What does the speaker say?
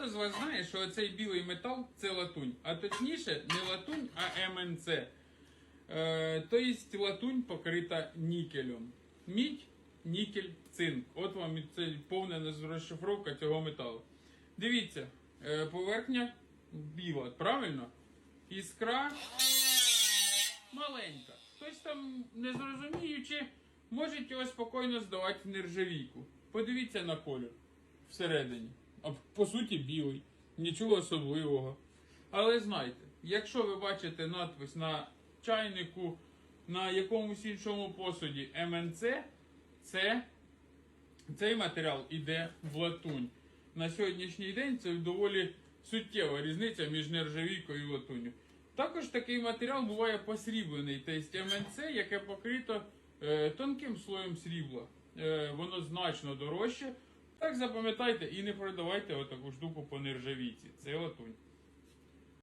Багато з вас знає, що цей білий метал це латунь. А точніше, не латунь, а МНЦ. Е, тобто латунь покрита нікелем. Мідь, нікель, цинк. От вам це повна розшифровка цього металу. Дивіться, е, поверхня біла, правильно? Іскра маленька. Хтось там, не зрозуміючи, може його спокійно здавати в нержавійку. Подивіться на колір всередині. А по суті білий. Нічого особливого. Але знайте, якщо ви бачите надпис на чайнику, на якомусь іншому посуді МНЦ, це цей матеріал іде в латунь. На сьогоднішній день це доволі суттєва різниця між нержавійкою і латунню. Також такий матеріал буває посріблений, тобто МНЦ, яке покрито е, тонким слоєм срібла. Е, воно значно дорожче. Так запам'ятайте і не продавайте отаку штуку по нержавійці. Це латунь.